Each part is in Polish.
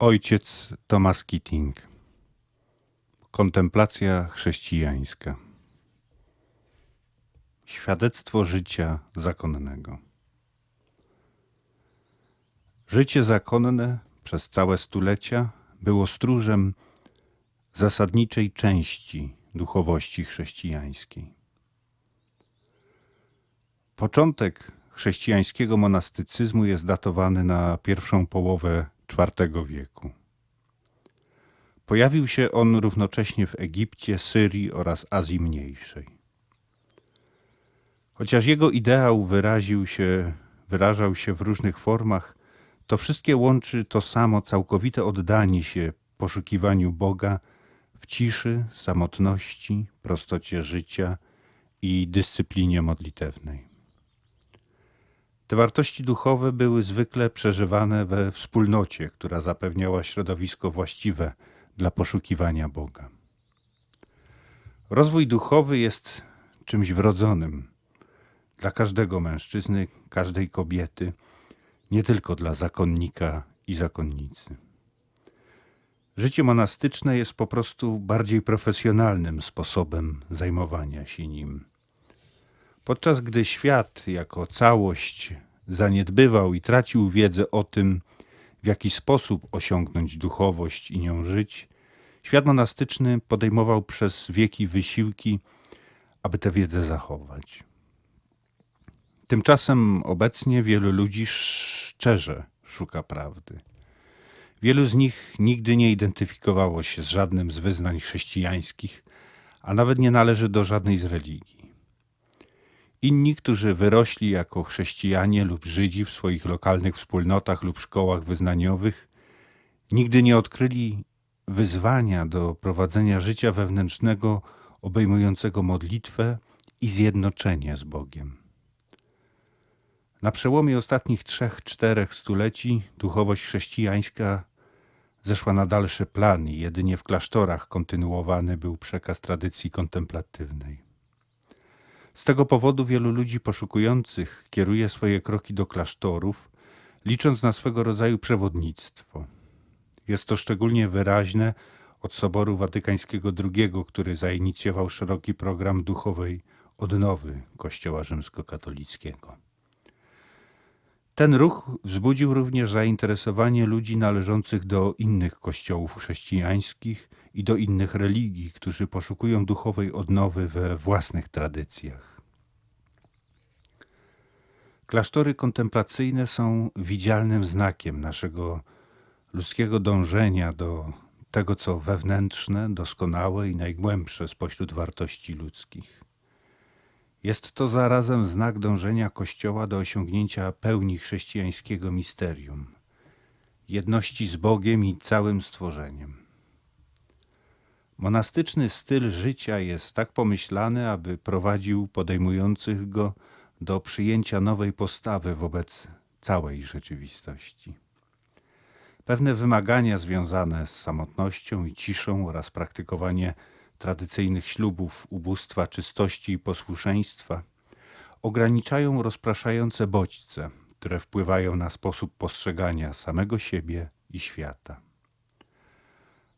Ojciec Thomas Keating. Kontemplacja chrześcijańska. Świadectwo życia zakonnego. Życie zakonne przez całe stulecia było stróżem zasadniczej części duchowości chrześcijańskiej. Początek chrześcijańskiego monastycyzmu jest datowany na pierwszą połowę IV wieku. Pojawił się on równocześnie w Egipcie, Syrii oraz Azji Mniejszej. Chociaż jego ideał wyraził się, wyrażał się w różnych formach, to wszystkie łączy to samo całkowite oddanie się poszukiwaniu Boga w ciszy, samotności, prostocie życia i dyscyplinie modlitewnej. Te wartości duchowe były zwykle przeżywane we wspólnocie, która zapewniała środowisko właściwe dla poszukiwania Boga. Rozwój duchowy jest czymś wrodzonym dla każdego mężczyzny, każdej kobiety, nie tylko dla zakonnika i zakonnicy. Życie monastyczne jest po prostu bardziej profesjonalnym sposobem zajmowania się nim. Podczas gdy świat jako całość zaniedbywał i tracił wiedzę o tym, w jaki sposób osiągnąć duchowość i nią żyć, świat monastyczny podejmował przez wieki wysiłki, aby tę wiedzę zachować. Tymczasem obecnie wielu ludzi szczerze szuka prawdy. Wielu z nich nigdy nie identyfikowało się z żadnym z wyznań chrześcijańskich, a nawet nie należy do żadnej z religii. Inni, którzy wyrośli jako chrześcijanie lub Żydzi w swoich lokalnych wspólnotach lub szkołach wyznaniowych, nigdy nie odkryli wyzwania do prowadzenia życia wewnętrznego obejmującego modlitwę i zjednoczenie z Bogiem. Na przełomie ostatnich trzech, czterech stuleci duchowość chrześcijańska zeszła na dalszy plan i jedynie w klasztorach kontynuowany był przekaz tradycji kontemplatywnej. Z tego powodu wielu ludzi poszukujących kieruje swoje kroki do klasztorów, licząc na swego rodzaju przewodnictwo. Jest to szczególnie wyraźne od Soboru Watykańskiego II, który zainicjował szeroki program duchowej odnowy Kościoła rzymskokatolickiego. Ten ruch wzbudził również zainteresowanie ludzi należących do innych kościołów chrześcijańskich i do innych religii, którzy poszukują duchowej odnowy we własnych tradycjach. Klasztory kontemplacyjne są widzialnym znakiem naszego ludzkiego dążenia do tego, co wewnętrzne, doskonałe i najgłębsze spośród wartości ludzkich. Jest to zarazem znak dążenia Kościoła do osiągnięcia pełni chrześcijańskiego misterium, jedności z Bogiem i całym stworzeniem. Monastyczny styl życia jest tak pomyślany, aby prowadził podejmujących go do przyjęcia nowej postawy wobec całej rzeczywistości. Pewne wymagania związane z samotnością i ciszą oraz praktykowanie tradycyjnych ślubów, ubóstwa, czystości i posłuszeństwa ograniczają rozpraszające bodźce, które wpływają na sposób postrzegania samego siebie i świata.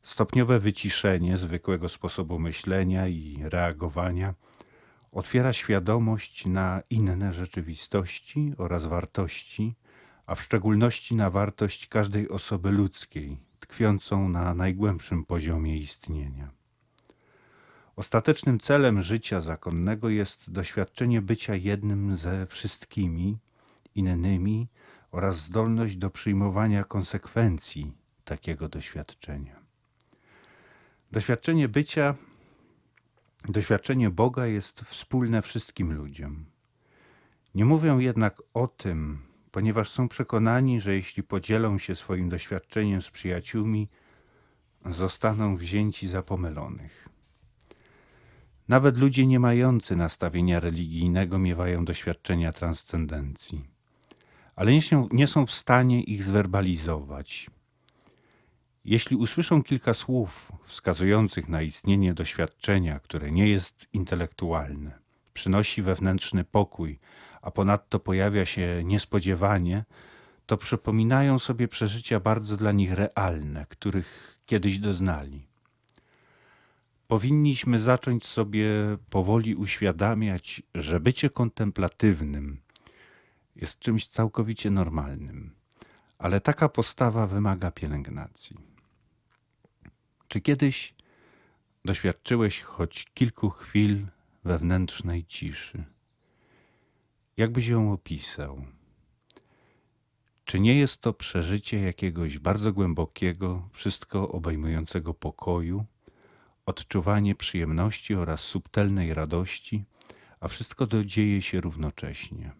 Stopniowe wyciszenie zwykłego sposobu myślenia i reagowania otwiera świadomość na inne rzeczywistości oraz wartości, a w szczególności na wartość każdej osoby ludzkiej, tkwiącą na najgłębszym poziomie istnienia. Ostatecznym celem życia zakonnego jest doświadczenie bycia jednym ze wszystkimi innymi oraz zdolność do przyjmowania konsekwencji takiego doświadczenia. Doświadczenie bycia, doświadczenie Boga jest wspólne wszystkim ludziom. Nie mówią jednak o tym, ponieważ są przekonani, że jeśli podzielą się swoim doświadczeniem z przyjaciółmi, zostaną wzięci za pomylonych. Nawet ludzie nie mający nastawienia religijnego miewają doświadczenia transcendencji, ale nie są, w stanie ich zwerbalizować. Jeśli usłyszą kilka słów wskazujących na istnienie doświadczenia, które nie jest intelektualne, przynosi wewnętrzny pokój, a ponadto pojawia się niespodziewanie, to przypominają sobie przeżycia bardzo dla nich realne, których kiedyś doznali. Powinniśmy zacząć sobie powoli uświadamiać, że bycie kontemplatywnym jest czymś całkowicie normalnym, ale taka postawa wymaga pielęgnacji. Czy kiedyś doświadczyłeś choć kilku chwil wewnętrznej ciszy? Jakbyś ją opisał? Czy nie jest to przeżycie jakiegoś bardzo głębokiego, wszystko obejmującego pokoju, odczuwanie przyjemności oraz subtelnej radości, a wszystko to dzieje się równocześnie?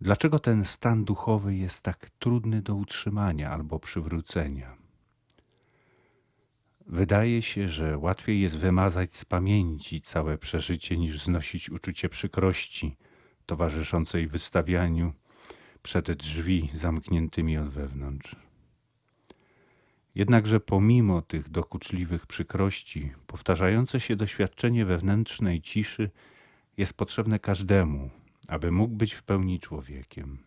Dlaczego ten stan duchowy jest tak trudny do utrzymania albo przywrócenia? Wydaje się, że łatwiej jest wymazać z pamięci całe przeżycie, niż znosić uczucie przykrości towarzyszącej wystawianiu przed drzwi zamkniętymi od wewnątrz. Jednakże pomimo tych dokuczliwych przykrości, powtarzające się doświadczenie wewnętrznej ciszy jest potrzebne każdemu, aby mógł być w pełni człowiekiem.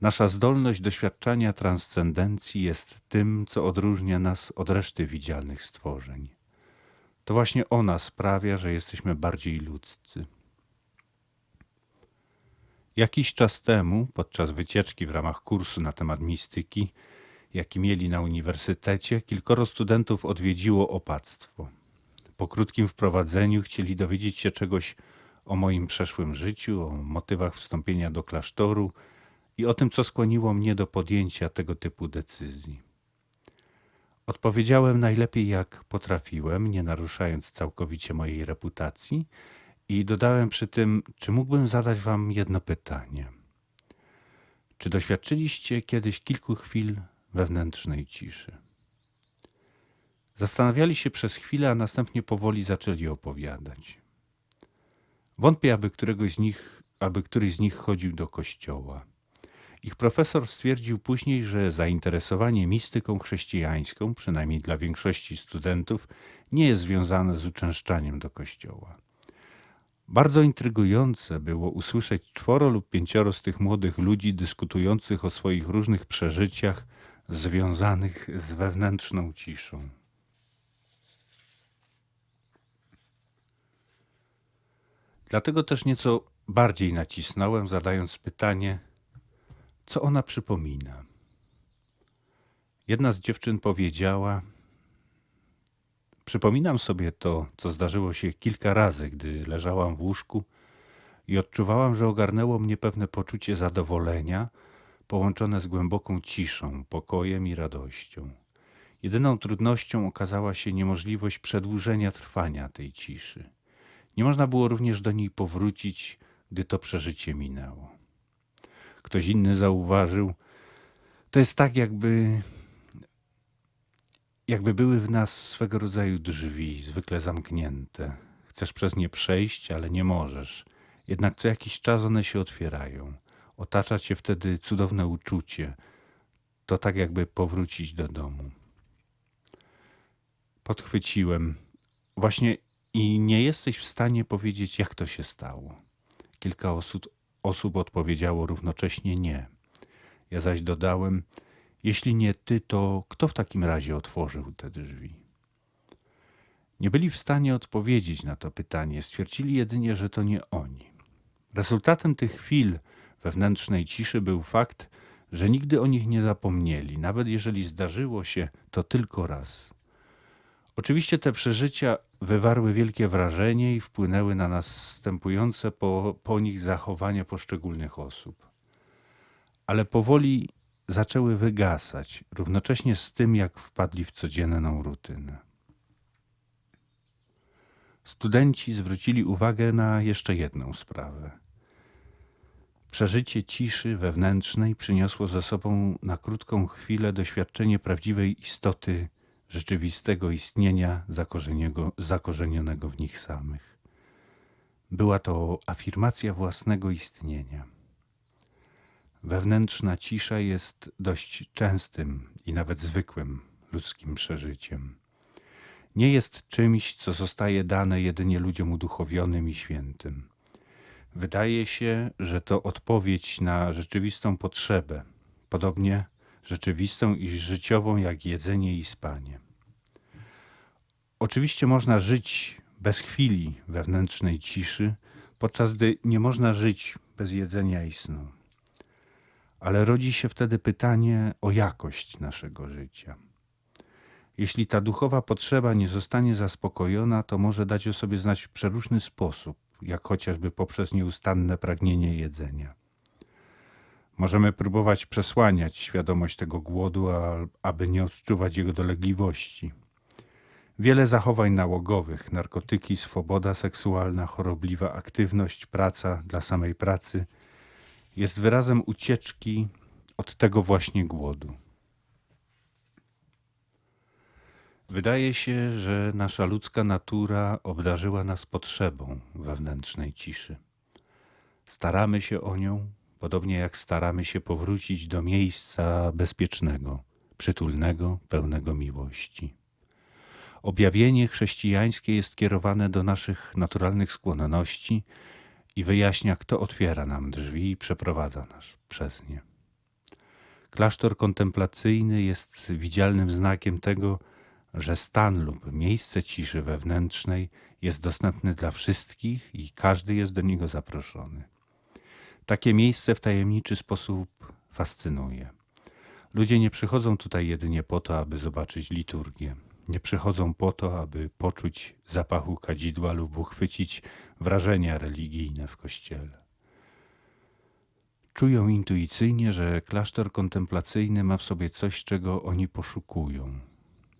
Nasza zdolność doświadczania transcendencji jest tym, co odróżnia nas od reszty widzialnych stworzeń. To właśnie ona sprawia, że jesteśmy bardziej ludzcy. Jakiś czas temu, podczas wycieczki w ramach kursu na temat mistyki, jaki mieli na uniwersytecie, kilkoro studentów odwiedziło opactwo. Po krótkim wprowadzeniu chcieli dowiedzieć się czegoś o moim przeszłym życiu, o motywach wstąpienia do klasztoru i o tym, co skłoniło mnie do podjęcia tego typu decyzji. Odpowiedziałem najlepiej jak potrafiłem, nie naruszając całkowicie mojej reputacji, i dodałem przy tym, czy mógłbym zadać Wam jedno pytanie. Czy doświadczyliście kiedyś kilku chwil wewnętrznej ciszy? Zastanawiali się przez chwilę, a następnie powoli zaczęli opowiadać. Wątpię, aby któregoś z nich, aby któryś z nich chodził do kościoła. Ich profesor stwierdził później, że zainteresowanie mistyką chrześcijańską, przynajmniej dla większości studentów, nie jest związane z uczęszczaniem do kościoła. Bardzo intrygujące było usłyszeć czworo lub pięcioro z tych młodych ludzi dyskutujących o swoich różnych przeżyciach związanych z wewnętrzną ciszą. Dlatego też nieco bardziej nacisnąłem, zadając pytanie, co ona przypomina. Jedna z dziewczyn powiedziała: Przypominam sobie to, co zdarzyło się kilka razy, gdy leżałam w łóżku i odczuwałam, że ogarnęło mnie pewne poczucie zadowolenia, połączone z głęboką ciszą, pokojem i radością. Jedyną trudnością okazała się niemożliwość przedłużenia trwania tej ciszy. Nie można było również do niej powrócić, gdy to przeżycie minęło. Ktoś inny zauważył, to jest tak, jakby jakby były w nas swego rodzaju drzwi, zwykle zamknięte. Chcesz przez nie przejść, ale nie możesz. Jednak co jakiś czas one się otwierają. Otacza cię wtedy cudowne uczucie. To tak jakby powrócić do domu. Podchwyciłem. Właśnie i nie jesteś w stanie powiedzieć, jak to się stało. Kilka osób, osób odpowiedziało równocześnie nie. Ja zaś dodałem, jeśli nie ty, to kto w takim razie otworzył te drzwi? Nie byli w stanie odpowiedzieć na to pytanie, stwierdzili jedynie, że to nie oni. Rezultatem tych chwil wewnętrznej ciszy był fakt, że nigdy o nich nie zapomnieli, nawet jeżeli zdarzyło się to tylko raz. Oczywiście te przeżycia wywarły wielkie wrażenie i wpłynęły na następujące po, po nich zachowania poszczególnych osób. Ale powoli zaczęły wygasać, równocześnie z tym, jak wpadli w codzienną rutynę. Studenci zwrócili uwagę na jeszcze jedną sprawę. Przeżycie ciszy wewnętrznej przyniosło ze sobą na krótką chwilę doświadczenie prawdziwej istoty rzeczywistego istnienia zakorzenionego w nich samych. Była to afirmacja własnego istnienia. Wewnętrzna cisza jest dość częstym i nawet zwykłym ludzkim przeżyciem. Nie jest czymś, co zostaje dane jedynie ludziom uduchowionym i świętym. Wydaje się, że to odpowiedź na rzeczywistą potrzebę, podobnie rzeczywistą i życiową jak jedzenie i spanie. Oczywiście można żyć bez chwili wewnętrznej ciszy, podczas gdy nie można żyć bez jedzenia i snu. Ale rodzi się wtedy pytanie o jakość naszego życia. Jeśli ta duchowa potrzeba nie zostanie zaspokojona, to może dać o sobie znać w przeróżny sposób, jak chociażby poprzez nieustanne pragnienie jedzenia. Możemy próbować przesłaniać świadomość tego głodu, aby nie odczuwać jego dolegliwości. Wiele zachowań nałogowych, narkotyki, swoboda seksualna, chorobliwa aktywność, praca dla samej pracy jest wyrazem ucieczki od tego właśnie głodu. Wydaje się, że nasza ludzka natura obdarzyła nas potrzebą wewnętrznej ciszy. Staramy się o nią, podobnie jak staramy się powrócić do miejsca bezpiecznego, przytulnego, pełnego miłości. Objawienie chrześcijańskie jest kierowane do naszych naturalnych skłonności i wyjaśnia, kto otwiera nam drzwi i przeprowadza nas przez nie. Klasztor kontemplacyjny jest widzialnym znakiem tego, że stan lub miejsce ciszy wewnętrznej jest dostępny dla wszystkich i każdy jest do niego zaproszony. Takie miejsce w tajemniczy sposób fascynuje. Ludzie nie przychodzą tutaj jedynie po to, aby zobaczyć liturgię. Nie przychodzą po to, aby poczuć zapachu kadzidła lub uchwycić wrażenia religijne w kościele. Czują intuicyjnie, że klasztor kontemplacyjny ma w sobie coś, czego oni poszukują.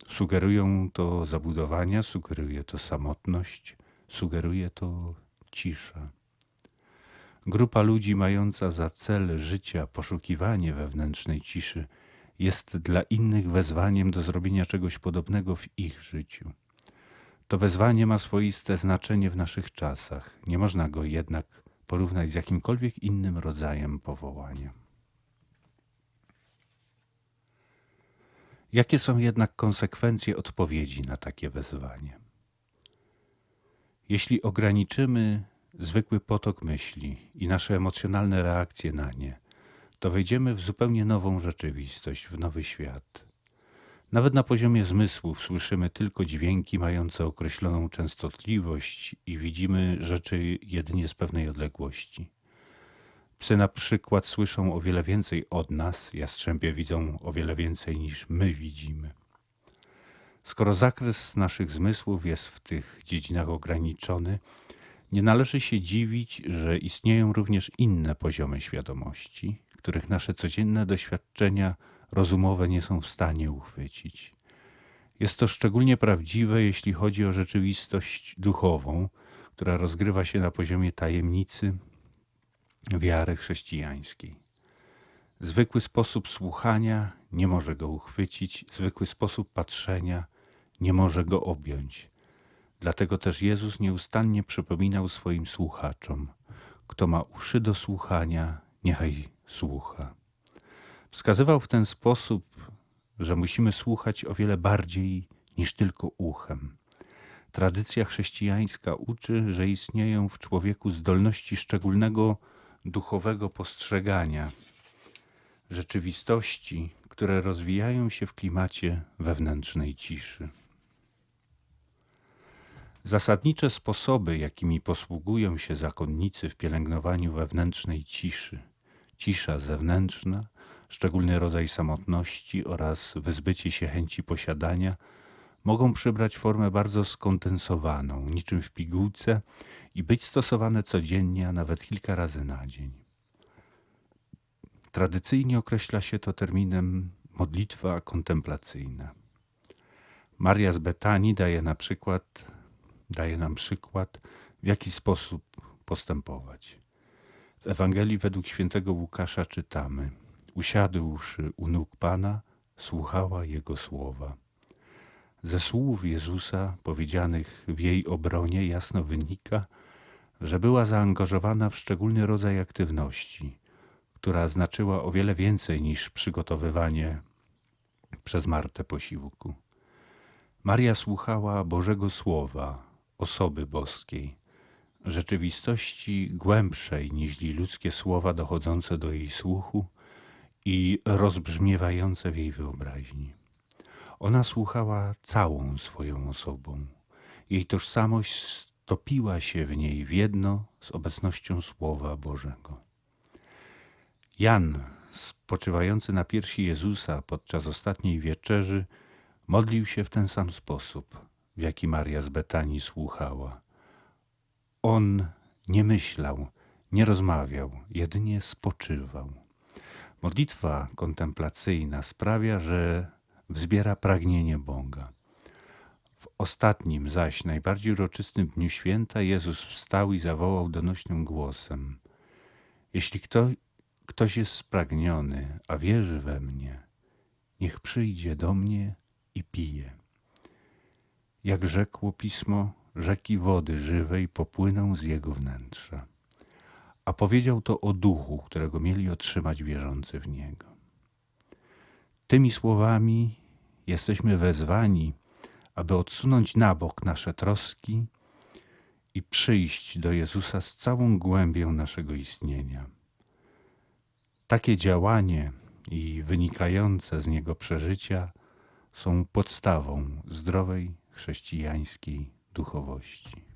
Sugerują to zabudowania, sugeruje to samotność, sugeruje to cisza. Grupa ludzi mająca za cel życia poszukiwanie wewnętrznej ciszy jest dla innych wezwaniem do zrobienia czegoś podobnego w ich życiu. To wezwanie ma swoiste znaczenie w naszych czasach. Nie można go jednak porównać z jakimkolwiek innym rodzajem powołania. Jakie są jednak konsekwencje odpowiedzi na takie wezwanie? Jeśli ograniczymy zwykły potok myśli i nasze emocjonalne reakcje na nie, to wejdziemy w zupełnie nową rzeczywistość, w nowy świat. Nawet na poziomie zmysłów słyszymy tylko dźwięki mające określoną częstotliwość i widzimy rzeczy jedynie z pewnej odległości. Psy na przykład słyszą o wiele więcej od nas, jastrzębie widzą o wiele więcej niż my widzimy. Skoro zakres naszych zmysłów jest w tych dziedzinach ograniczony, nie należy się dziwić, że istnieją również inne poziomy świadomości, których nasze codzienne doświadczenia rozumowe nie są w stanie uchwycić. Jest to szczególnie prawdziwe, jeśli chodzi o rzeczywistość duchową, która rozgrywa się na poziomie tajemnicy wiary chrześcijańskiej. Zwykły sposób słuchania nie może go uchwycić, zwykły sposób patrzenia nie może go objąć. Dlatego też Jezus nieustannie przypominał swoim słuchaczom: Kto ma uszy do słuchania, niechaj słucha. Wskazywał w ten sposób, że musimy słuchać o wiele bardziej niż tylko uchem. Tradycja chrześcijańska uczy, że istnieją w człowieku zdolności szczególnego duchowego postrzegania rzeczywistości, które rozwijają się w klimacie wewnętrznej ciszy. Zasadnicze sposoby, jakimi posługują się zakonnicy w pielęgnowaniu wewnętrznej ciszy, cisza zewnętrzna, szczególny rodzaj samotności oraz wyzbycie się chęci posiadania, mogą przybrać formę bardzo skondensowaną, niczym w pigułce i być stosowane codziennie, a nawet kilka razy na dzień. Tradycyjnie określa się to terminem modlitwa kontemplacyjna. Maria z Betanii daje na przykład daje nam przykład, w jaki sposób postępować. W Ewangelii według świętego Łukasza czytamy: Usiadłszy u nóg Pana, słuchała Jego słowa. Ze słów Jezusa powiedzianych w jej obronie jasno wynika, że była zaangażowana w szczególny rodzaj aktywności, która znaczyła o wiele więcej niż przygotowywanie przez Martę posiłku. Maria słuchała Bożego Słowa, osoby boskiej, rzeczywistości głębszej niż ludzkie słowa dochodzące do jej słuchu i rozbrzmiewające w jej wyobraźni. Ona słuchała całą swoją osobą. Jej tożsamość stopiła się w niej w jedno z obecnością Słowa Bożego. Jan, spoczywający na piersi Jezusa podczas ostatniej wieczerzy, modlił się w ten sam sposób, w jaki Maria z Betanii słuchała. On nie myślał, nie rozmawiał, jedynie spoczywał. Modlitwa kontemplacyjna sprawia, że wzbiera pragnienie Boga. W ostatnim zaś, najbardziej uroczystym dniu święta, Jezus wstał i zawołał donośnym głosem: Jeśli kto, ktoś jest spragniony, a wierzy we mnie, niech przyjdzie do mnie i pije. Jak rzekło pismo, rzeki wody żywej popłyną z jego wnętrza. A powiedział to o duchu, którego mieli otrzymać wierzący w niego. Tymi słowami jesteśmy wezwani, aby odsunąć na bok nasze troski i przyjść do Jezusa z całą głębią naszego istnienia. Takie działanie i wynikające z niego przeżycia są podstawą zdrowej chrześcijańskiej duchowości.